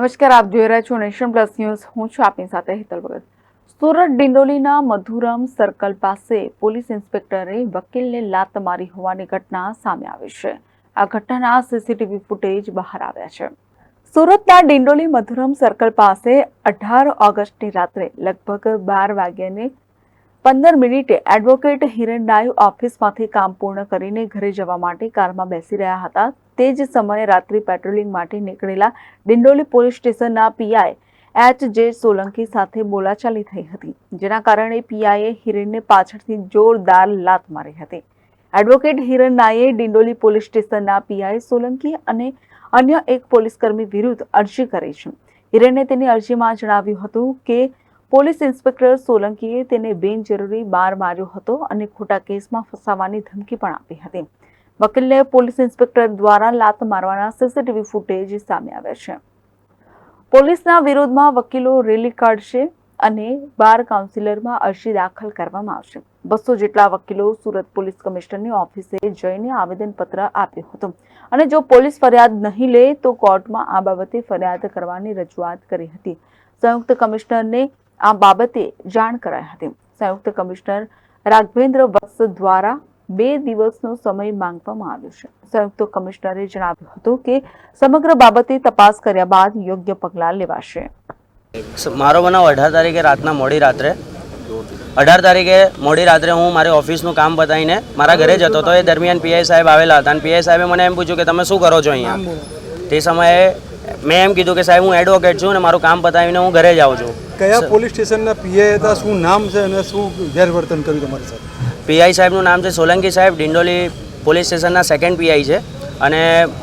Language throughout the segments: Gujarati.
નમસ્કાર, આપ જોઈ રહ્યા છો નેશન પ્લસ ન્યૂઝ. હું છું આપની સાથે હેતલ ભગત. સુરત ડિંડોલીના મધુરમ સર્કલ પાસે પોલીસ ઇન્સ્પેક્ટરે વકીલને લાત મારી હોવાની ઘટના સામે આવી છે. આ ઘટનાના સીસીટીવી ફૂટેજ બહાર આવ્યા છે. સુરતના ડિંડોલી મધુરમ સર્કલ પાસે અઢાર ઓગસ્ટની રાત્રે લગભગ બાર વાગ્યાને પંદર મિનિટે એડવોકેટ હિરણ નાયુ ઓફિસમાંથી કામ પૂર્ણ કરીને ઘરે જવા માટે કારમાં બેસી રહ્યા હતા. તે જ સમયે રાત્રિ પેટ્રોલિંગ માટે નીકળેલા ડિંડોલી પોલીસ સ્ટેશનના પીઆઈ એચ જે સોલંકી સાથે બોલાચાલી થઈ હતી, જેના કારણે પીઆઈએ હિરણને પાછળથી જોરદાર લાત મારી હતી. એડવોકેટ હિરણ નાયે ડિંડોલી પોલીસ સ્ટેશનના પીઆઈ સોલંકી અને અન્ય એક પોલીસકર્મી વિરુદ્ધ અરજી કરી છે. હિરણે તેની અરજીમાં જણાવ્યું હતું કે પોલીસ ઇન્સ્પેક્ટર સોલંકીએ તેને બિનજરૂરી માર માર્યો હતો અને ખોટા કેસમાં ફસાવાની ધમકી પણ આપી હતી. વકીલને પોલીસ ઇન્સ્પેક્ટર દ્વારા લાત મારવાના સીસીટીવી ફૂટેજ સામે આવ્યા છે. પોલીસના વિરોધમાં વકીલો રેલી કાઢશે અને બાર કાઉન્સિલરમાં અરજી દાખલ કરવામાં આવશે. બસો જેટલા વકીલો સુરત પોલીસ કમિશનરની ઓફિસે જઈને આવેદનપત્ર આપ્યું હતું. અને જો પોલીસ ફરિયાદ નહીં લે તો કોર્ટમાં આ બાબતે ફરિયાદ કરવાની રજૂઆત કરી હતી. સંયુક્ત કમિશનરને આ બાબતે જાણ કરાઈ હતી. સંયુક્ત કમિશનર રાઘવેન્દ્ર વત્સ દ્વારા બે દિવસનો સમય માંગવામાં આવ્યો છે. સંયુક્ત કમિશનરે જણાવ્યું હતું કે સમગ્ર બાબતે તપાસ કર્યા બાદ યોગ્ય પગલાં લેવાશે. મારો બનાવ અઢાર તારીખે રાતના મોડી રાત્રે. અઢાર તારીખે મોડી રાત્રે હું મારી ઓફિસનું કામ બતાવીને મારા ઘરે જતો હતો. એ દરમિયાન પીઆઈ સાહેબ આવેલા હતા અને પીઆઈ સાહેબે મને એમ પૂછ્યું કે તમે શું કરો છો અહીંયા? તે સમયે મેં એમ કીધું કે સાહેબ હું એડવોકેટ છું અને મારું કામ પતાવીને હું ઘરે જાઉં છું. કયા પોલીસ સ્ટેશનના પીઆઈ હતા શું નામ છે અને શું ગેરવર્તન કર્યું તમારી સાથે? પીઆઈ સાહેબનું નામ છે સોલંકી સાહેબ ડિંડોલી પોલીસ સ્ટેશનના સેકન્ડ પીઆઈ છે. અને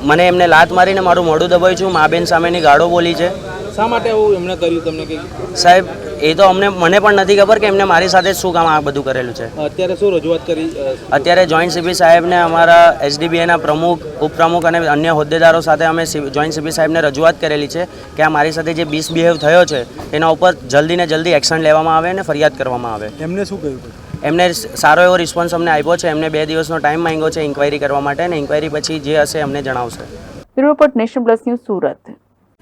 મને એમને લાત મારીને મારું મોઢું દબાવ્યું છું મા બેન સામેની ગાળો બોલી છે. શા માટે આવું એમણે કર્યું તમને કે? સાહેબ એ તો અમને મને પણ નથી ખબર કે એમને મારી સાથે શું કામ આ બધું કરેલું છે. અત્યારે શું રજૂઆત કરી અત્યારે જોઈન્ટ સીપી સાહેબને અમારા એસડીબીએના પ્રમુખ ઉપપ્રમુખ અને અન્ય હોદ્દેદારો સાથે અમે જોઈન્ટ સીપી સાહેબને રજૂઆત કરેલી છે કે આ મારી સાથે જે મિસબિહેવ થયો છે એના ઉપર જલ્દી ને જલ્દી એક્શન લેવામાં આવે અને ફરિયાદ કરવામાં આવે. એમને શું કહ્યું એમને સારો એવો રિસ્પોન્સ અમને આપ્યો છે એમને બે દિવસનો ટાઈમ માંગ્યો છે ઇન્ક્વાયરી કરવા માટે અને ઇન્ક્વાયરી પછી જે હશે અમને જણાવશે. Report nation plus news Surat.